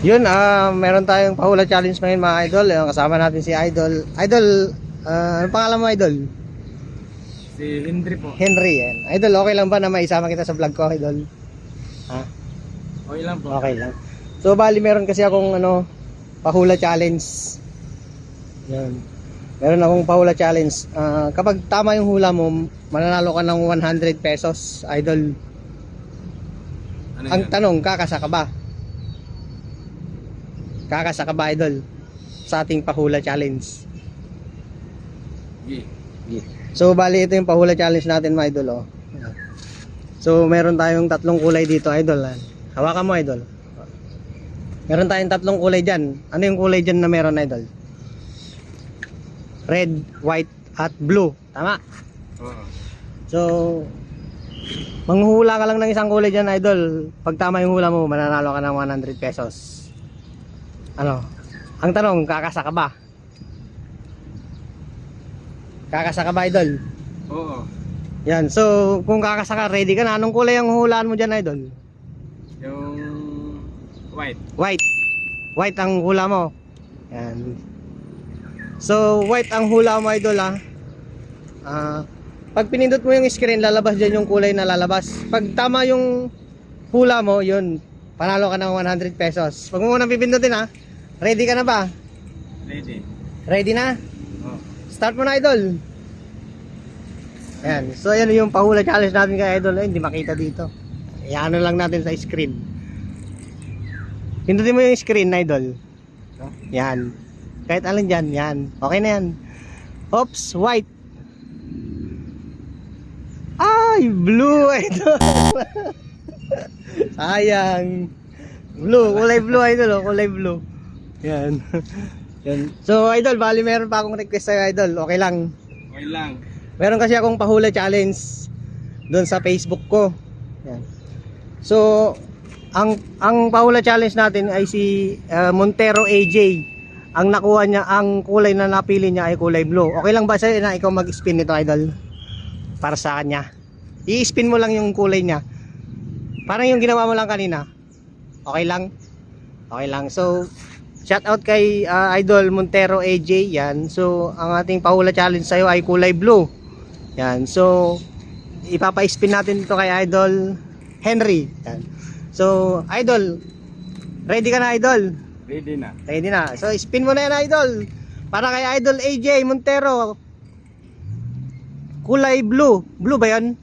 Yun, ah meron tayong pahula challenge ngayon mga idol. Yung kasama natin si Idol. Idol, ah ano pangalan mo Idol? Si Henry po. Henry yan. Idol, okay lang ba na maisama kita sa vlog ko, Idol? Ha? Okay lang po. Okay lang. So, bali meron kasi akong ano, pahula challenge. Yan. Meron akong pahula challenge. Ah, kapag tama yung hula mo, mananalo ka ng 100 pesos, Idol. Ano Ang yan? tanong, kakasa ka ba? Kakasa ka ba, Idol? Sa ating pahula challenge. Gi. So, bali ito yung pahula challenge natin, mga idol, oh. So, meron tayong tatlong kulay dito, idol. ah. Hawakan mo, idol. Meron tayong tatlong kulay dyan. Ano yung kulay dyan na meron, idol? Red, white, at blue. Tama. So, manghuhula ka lang ng isang kulay dyan, idol. Pag tama yung hula mo, mananalo ka ng 100 pesos. Ano? Ang tanong, kakasa ka ba? Kakasa ka ba, idol? Oo. Yan, so kung kakasa ka, ready ka na. Anong kulay ang hulaan mo dyan, idol? Yung white. White. White ang hula mo. Yan. So, white ang hula mo, idol, ha? Ah, pag pinindot mo yung screen, lalabas dyan yung kulay na lalabas. Pag tama yung hula mo, yun, panalo ka ng 100 pesos. Pag mo munang pipindutin, ha? Ready ka na ba? Lady. Ready na? Oo. Start mo na, idol. Ayan. So, ayan yung pahula challenge natin kay idol. Ay, hindi makita dito. Iano lang natin sa screen. Pindutin mo yung screen, idol. Ito? Yan. Kahit alin dyan, yan. Okay na yan. Oops, white. Ay, blue, idol. Sayang. Blue, kulay blue, idol. Oh, kulay blue. Yan. yan. So, idol, bali meron pa akong request sa'yo, idol. Okay lang. Okay lang. Meron kasi akong pahula challenge doon sa Facebook ko. Yan. So, ang ang pahula challenge natin ay si uh, Montero AJ. Ang nakuha niya, ang kulay na napili niya ay kulay blue. Okay lang ba sa'yo na ikaw mag-spin nito, idol? Para sa kanya. I-spin mo lang yung kulay niya. Parang yung ginawa mo lang kanina. Okay lang? Okay lang. So, shout out kay uh, Idol Montero AJ. Yan. So, ang ating pahula challenge sa'yo ay kulay blue. Yan. So, ipapa-spin natin ito kay Idol Henry. Yan. So, Idol, ready ka na, Idol? Ready na. Ready na. So, spin mo na yan, Idol. Para kay Idol AJ Montero. Kulay blue. Blue ba yan?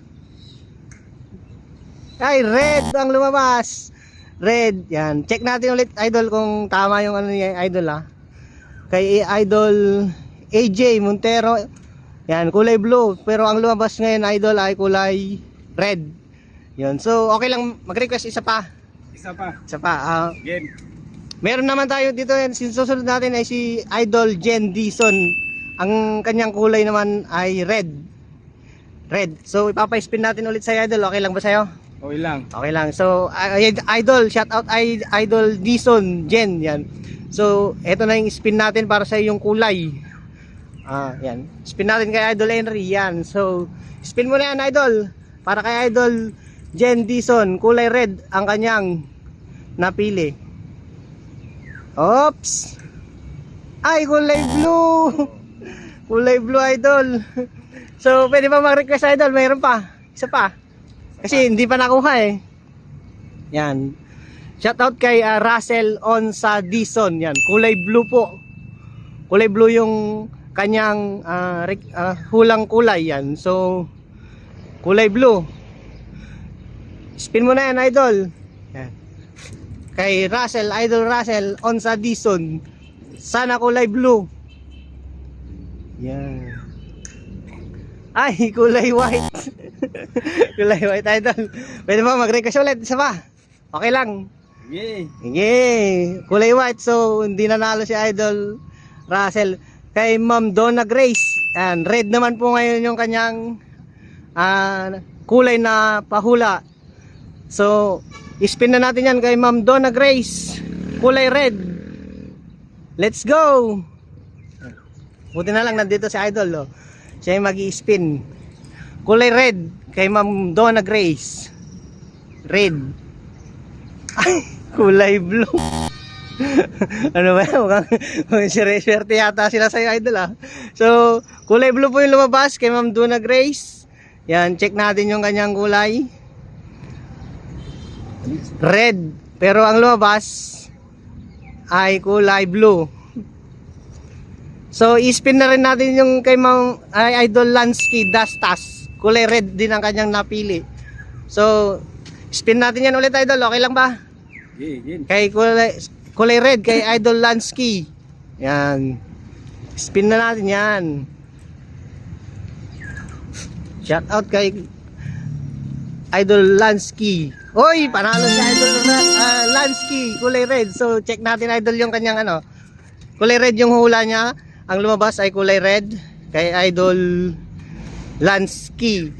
Ay, red ang lumabas. Red. Yan. Check natin ulit, Idol, kung tama yung ano niya, Idol, ha. Kay Idol AJ Montero. Yan, kulay blue. Pero ang lumabas ngayon, Idol, ay kulay red. Yun. So, okay lang mag-request isa pa. Isa pa. Isa pa. ah, Game. Meron naman tayo dito yan. Sinusunod natin ay si Idol Jen Dison. Ang kanyang kulay naman ay red. Red. So ipapa-spin natin ulit sa Idol. Okay lang ba sa'yo? Okay lang. Okay lang. So Idol, shout out Idol Dison Jen. Yan. So eto na yung spin natin para sa yung kulay. Ah, yan. Spin natin kay Idol Henry. Yan. So spin mo na yan Idol. Para kay Idol Jen Dison. Kulay red ang kanyang napili. Oops! Ay, kulay blue! kulay blue, idol. So, pwede pa mag-request, idol? Mayroon pa. Isa pa. Kasi hindi pa nakuha eh. Yan. Shoutout kay ah, Russell on sa Dison. Yan. Kulay blue po. Kulay blue yung kanyang rek- ah, hulang kulay. Yan. So, kulay blue. Spin mo na yan, idol. Yan kay Russell, Idol Russell, on sa Dison. Sana kulay blue. Yan. Ay, kulay white. kulay white, Idol. Pwede ba mag-request ulit? Isa pa? Okay lang. Yay. Yay! Kulay white, so hindi nanalo si Idol Russell. Kay Ma'am Donna Grace. Yan, red naman po ngayon yung kanyang ah, kulay na pahula. So, ispin na natin yan kay Ma'am Donna Grace. Kulay red. Let's go! Buti na lang nandito si Idol. Oh. Siya yung mag spin Kulay red kay Ma'am Donna Grace. Red. Ay, kulay blue. ano ba yan? Mukhang mukhang swerte yata sila sa'yo, idol ah. So, kulay blue po yung lumabas kay Ma'am Duna Grace. Yan, check natin yung kanyang kulay. Red. Pero ang lumabas ay kulay blue. So, i-spin na rin natin yung kay Ma'am Idol Lansky Dastas. Kulay red din ang kanyang napili. So, spin natin yan ulit, Idol. Okay lang ba? Sige. Kay kulay, kulay red, kay Idol Lansky. Yan. Spin na natin yan. Shout out kay Idol Lansky. Hoy, panalo si Idol uh, Lansky, kulay red. So, check natin Idol yung kanyang ano. Kulay red yung hula niya. Ang lumabas ay kulay red kay Idol Lansky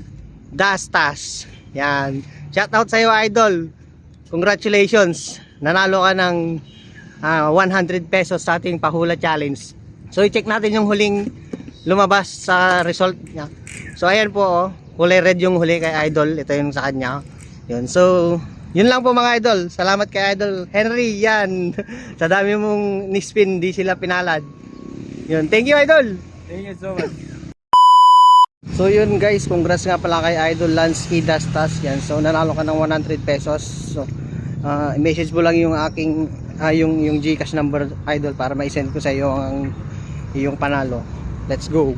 Dastas. Yan. Shout out sa iyo Idol. Congratulations. Nanalo ka ng ah, 100 pesos sa ating pahula challenge. So i-check natin yung huling lumabas sa result niya. So ayan po oh, kulay red yung huli kay Idol. Ito yung sa kanya. Yun. So yun lang po mga idol. Salamat kay Idol Henry. Yan. sa dami mong nispin, di sila pinalad. Yun. Thank you Idol. Thank you so much. So yun guys, congrats nga pala kay Idol Lansky Dastas yan. So nanalo ka ng 100 pesos. So ah, i-message mo lang yung aking ah, yung yung GCash number Idol para ma-send ko sa iyo ang yung panalo. Let's go.